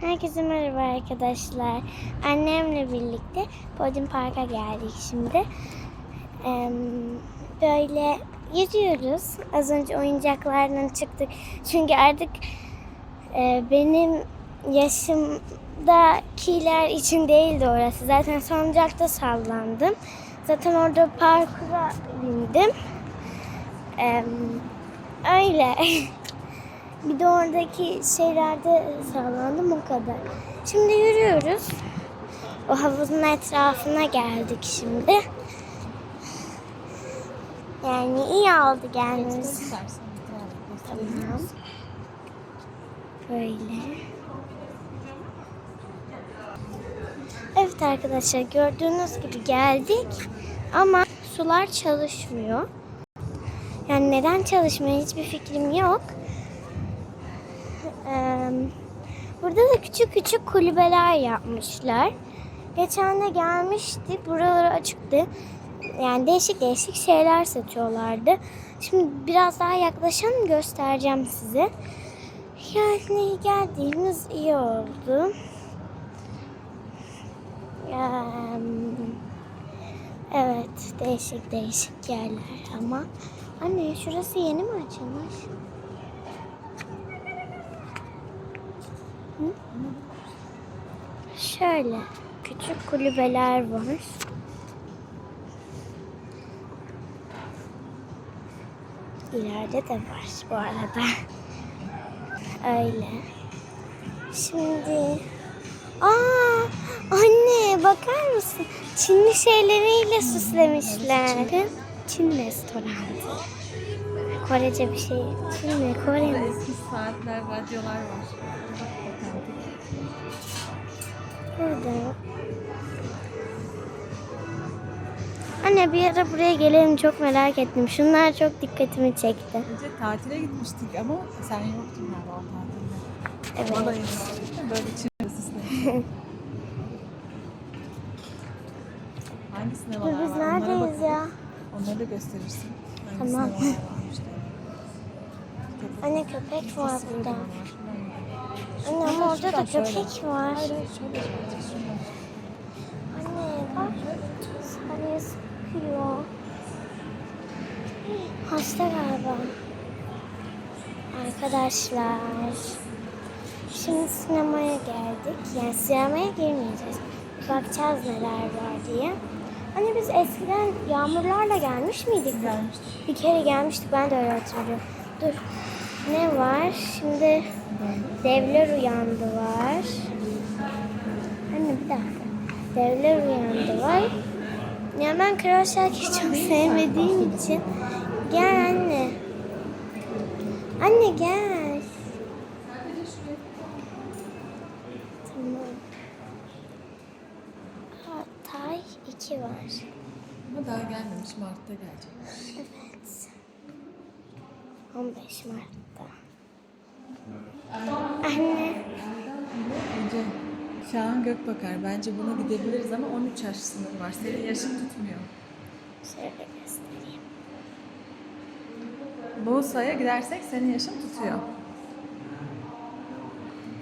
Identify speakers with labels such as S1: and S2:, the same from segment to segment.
S1: Herkese merhaba arkadaşlar. Annemle birlikte Bodrum Park'a geldik şimdi. Ee, böyle geziyoruz. Az önce oyuncaklardan çıktık. Çünkü artık e, benim yaşımdakiler için değildi orası. Zaten salıncakta sallandım. Zaten orada parkura bindim. Ee, öyle. Bir de oradaki şeylerde sallandım o kadar. Şimdi yürüyoruz. O havuzun etrafına geldik şimdi. Yani iyi oldu gelmemiz. Tamam. Böyle. Evet arkadaşlar gördüğünüz gibi geldik ama sular çalışmıyor. Yani neden çalışmıyor hiçbir fikrim yok. Burada da küçük küçük kulübeler yapmışlar. Geçen de gelmiştik. Buraları açıktı. Yani değişik değişik şeyler satıyorlardı. Şimdi biraz daha yaklaşalım göstereceğim size. Yani geldiğimiz iyi oldu. Evet, değişik değişik yerler ama. Anne şurası yeni mi açılmış? Şöyle küçük kulübeler var. İleride de var bu arada. Öyle. Şimdi Aa anne bakar mısın? Çinli şeyleriyle süslemişler. Çin restoranı. Korece bir şey. Çin mi? Kore mi?
S2: Eski saatler, radyolar var.
S1: Burada. Anne bir ara buraya gelelim çok merak ettim. Şunlar çok dikkatimi çekti.
S2: Önce tatile gitmiştik ama sen yoktun galiba o tatilde.
S1: Evet.
S2: Balayı. Böyle Çin süsleri. Hangi sinemalar
S1: Dur,
S2: var?
S1: biz neredeyiz ya?
S2: Onları da gösterirsin.
S1: Tamam. Anne köpek var burada. Anne ama orada da köpek var.
S2: Hayır şöyle.
S1: Anne bak sarıya sıkıyor. Hasta galiba. Arkadaşlar. Şimdi sinemaya geldik. Yani sinemaya girmeyeceğiz. Bakacağız neler var diye. Hani biz eskiden yağmurlarla gelmiş miydik?
S2: Gelmiştik.
S1: Bir kere gelmiştik ben de öyle hatırlıyorum. Dur. Ne var? Şimdi devler uyandı var. Anne bir dakika. Devler uyandı var. Ya ben Kral Şakir'i çok sevmediğim için. Gel anne. Anne gel. Tamam. Hatay 2 var.
S2: Ama daha gelmemiş. Mart'ta gelecek.
S1: Evet. 15 Mart'ta. Anne.
S2: Önce Şahan Gökbakar. Bence buna gidebiliriz ama 13 yaş sınırı var. Senin yaşın tutmuyor.
S1: Şöyle göstereyim.
S2: Bursa'ya gidersek senin yaşın tutuyor.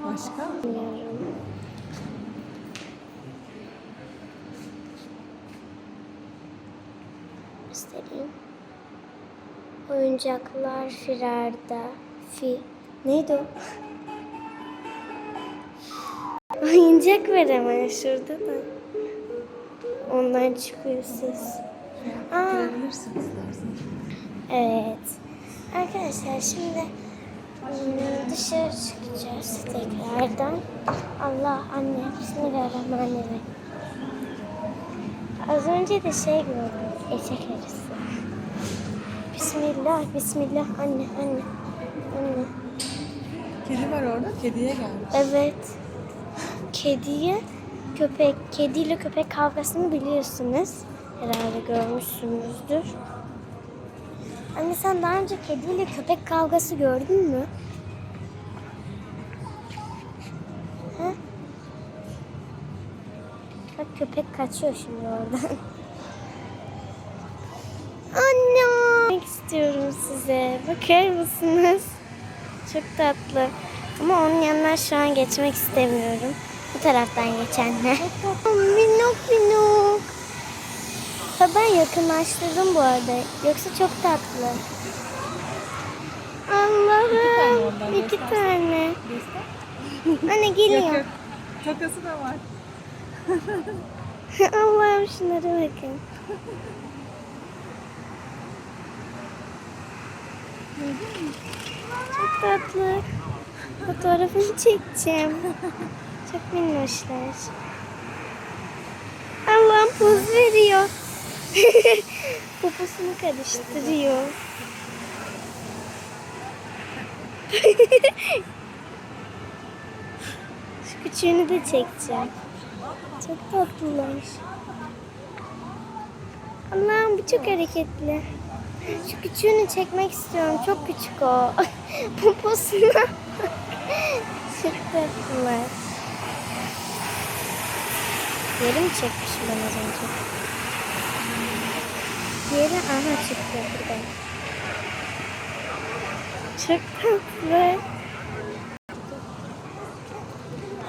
S2: Başka?
S1: Bilmiyorum. Göstereyim. Oyuncaklar firarda. Fi. Neydi o? Oyuncak var ama şurada da. Ondan çıkıyor ses.
S2: İstersen.
S1: Evet. Arkadaşlar şimdi ım, dışarı çıkacağız tekrardan. Allah anne Bismillahirrahmanirrahim. Az önce de şey gördüm. Eşek arısı. Bismillah, Bismillah anne, anne, anne.
S2: Kedi var orada. Kediye gelmiş.
S1: Evet. Kediye köpek, kediyle köpek kavgasını biliyorsunuz. Herhalde görmüşsünüzdür. Anne sen daha önce kediyle köpek kavgası gördün mü? Ha? Bak köpek kaçıyor şimdi oradan. İstiyorum size. Bakar mısınız? Çok tatlı. Ama onun yanından şu an geçmek istemiyorum. Bu taraftan geçenler. minok minok. Ha ben yakınlaştırdım bu arada. Yoksa çok tatlı. Allah'ım. iki tane. Anne geliyor.
S2: Yok da var.
S1: Allah'ım şunlara bakın. Çok tatlı. Fotoğrafını çekeceğim. Çok minnoşlar. Allah'ım poz veriyor. Poposunu karıştırıyor. Şu küçüğünü de çekeceğim. Çok tatlılar. Allah'ım bu çok hareketli. Şu küçüğünü çekmek istiyorum. Çok küçük o. Poposuna. çok tatlılar. Yeri mi çekmişim ben az önce? Diğeri aha çıktı burada. Çok tatlı.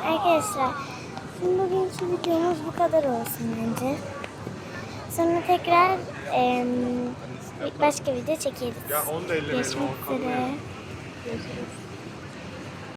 S1: Arkadaşlar şimdi bugünkü videomuz bu kadar olsun bence. Sonra tekrar em, başka video çekeriz.
S3: Ya onu da ellemeyelim.
S1: Görüşmek üzere.
S2: Görüşürüz.